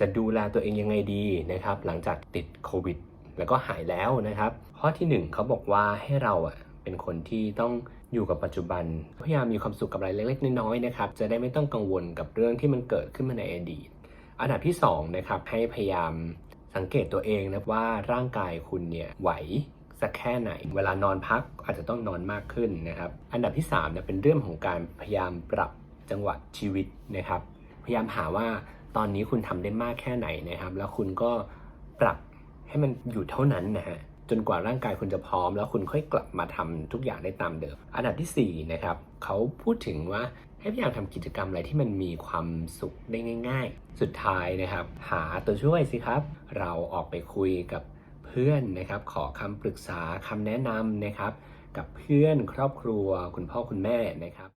จะดูแลตัวเองยังไงดีนะครับ หลังจากติดโควิด แล้วก็หายแล้วนะครับ ข้อที่หนึ่งเขาบอกว่าให้เราอะเป็นคนที่ต้องอยู่กับปัจจุบัน พยายามมีความสุขกับอะไรเล็กๆน้อยๆนะครับ จะได้ไม่ต้องกังวลกับเรื่องที่มันเกิดขึ้นมาในอดีต อันดับที่สองนะครับให้พยายามสังเกตตัวเองนะว่าร่างกายคุณเนี่ยไหวสักแค่ไหน เวลานอนพักอาจจะต้องนอนมากขึ้นนะครับ อันดับที่3เนี่ยเป็นเรื่องของการพยายามปรับจังหวะชีวิตนะครับ พยายามหาว่า ตอนนี้คุณทำได้มากแค่ไหนนะครับ แล้วคุณก็ปรับให้มันอยู่เท่านั้นนะฮะจนกว่าร่างกายคุณจะพร้อม แล้วคุณค่อยกลับมาทำทุกอย่างได้ตามเดิม อันดับที่สี่นะครับเขาพูดถึงว่าให้พยายามทำกิจกรรมอะไรที่มันมีความสุขได้ง่าย ๆ สุดท้ายนะครับ หาตัวช่วยสิครับ เราออกไปคุยกับเพื่อนนะครับ ขอคำปรึกษาคำแนะนำนะครับ กับเพื่อนครอบครัว คุณพ่อคุณแม่นะครับ